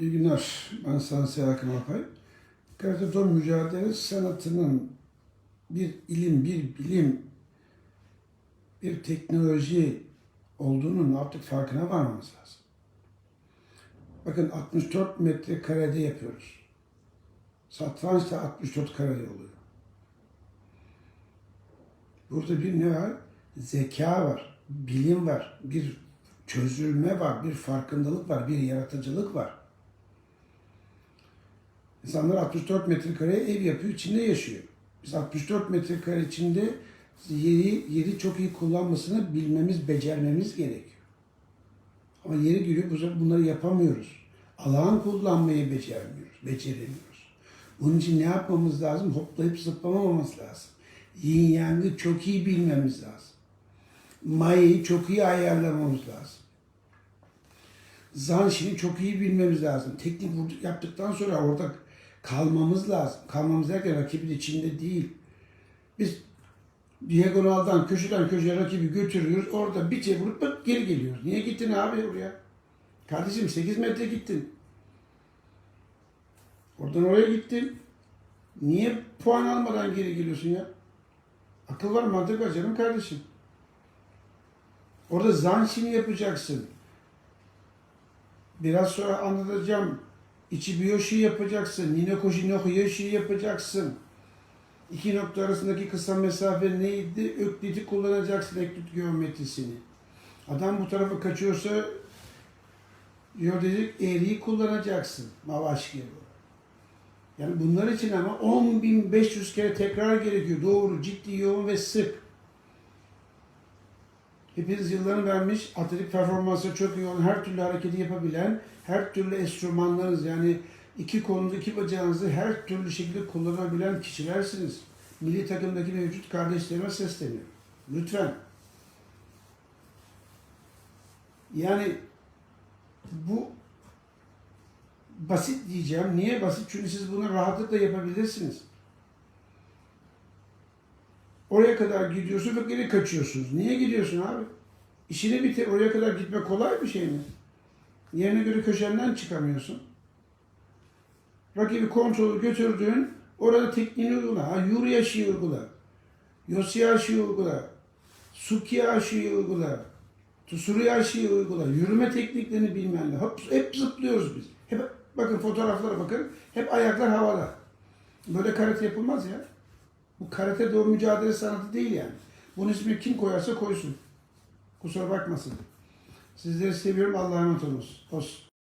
İyi günler. Ben Sansi Hakan Alpay. Karate Do mücadele sanatının bir ilim, bir bilim, bir teknoloji olduğunun artık farkına varmamız lazım. Bakın 64 metre karede yapıyoruz. Satranç da 64 karede oluyor. Burada bir ne var? Zeka var, bilim var, bir çözülme var, bir farkındalık var, bir yaratıcılık var. İnsanlar 64 metrekareye ev yapıyor, içinde yaşıyor. Biz 64 metrekare içinde yeri, yeri çok iyi kullanmasını bilmemiz, becermemiz gerekiyor. Ama yeri geliyor bu- bunları yapamıyoruz. Alan kullanmayı becermiyoruz, beceremiyoruz. Bunun için ne yapmamız lazım? Hoplayıp zıplamamamız lazım. Yin yangı çok iyi bilmemiz lazım. Mayayı çok iyi ayarlamamız lazım. Zanşini çok iyi bilmemiz lazım. Teknik yaptıktan sonra orada kalmamız lazım. Kalmamız derken rakibin içinde değil. Biz diagonaldan, köşeden köşeye rakibi götürüyoruz. Orada bir şey pıt geri geliyoruz. Niye gittin abi oraya? Kardeşim 8 metre gittin. Oradan oraya gittin. Niye puan almadan geri geliyorsun ya? Akıl var, mantık var canım kardeşim. Orada zanşini yapacaksın. Biraz sonra anlatacağım. İçi biyoşi yapacaksın. Ninokoşi nokoyoşi yapacaksın. İki nokta arasındaki kısa mesafe neydi? Ökliti kullanacaksın eklit geometrisini. Adam bu tarafa kaçıyorsa geodezik eğriyi kullanacaksın. Mavaş gibi. Yani bunlar için ama 10.500 kere tekrar gerekiyor. Doğru, ciddi, yoğun ve sık. Hepiniz yıllarını vermiş, atletik performansı çok iyi olan, her türlü hareketi yapabilen, her türlü enstrümanlarınız yani iki kolunuzu, iki bacağınızı her türlü şekilde kullanabilen kişilersiniz. Milli takımdaki mevcut kardeşlerime sesleniyorum. Lütfen. Yani bu basit diyeceğim. Niye basit? Çünkü siz bunu rahatlıkla yapabilirsiniz. Oraya kadar gidiyorsun ve geri kaçıyorsunuz. Niye gidiyorsun abi? İşini bitir. Oraya kadar gitme kolay bir şey mi? Yerine göre köşenden çıkamıyorsun. Rakibi kontrolü götürdüğün orada tekniğini uygula. Ha, yuri aşıyı uygula. Yosi aşıyı uygula. Suki aşıyı uygula. Tusuri aşıyı uygula. Yürüme tekniklerini bilmen. Hep, hep zıplıyoruz biz. Hep, bakın fotoğraflara bakın. Hep ayaklar havada. Böyle karate yapılmaz ya. Bu karate doğu mücadele sanatı değil yani. Bunun ismini kim koyarsa koysun. Kusura bakmasın. Sizleri seviyorum. Allah'a emanet olunuz. Olsun.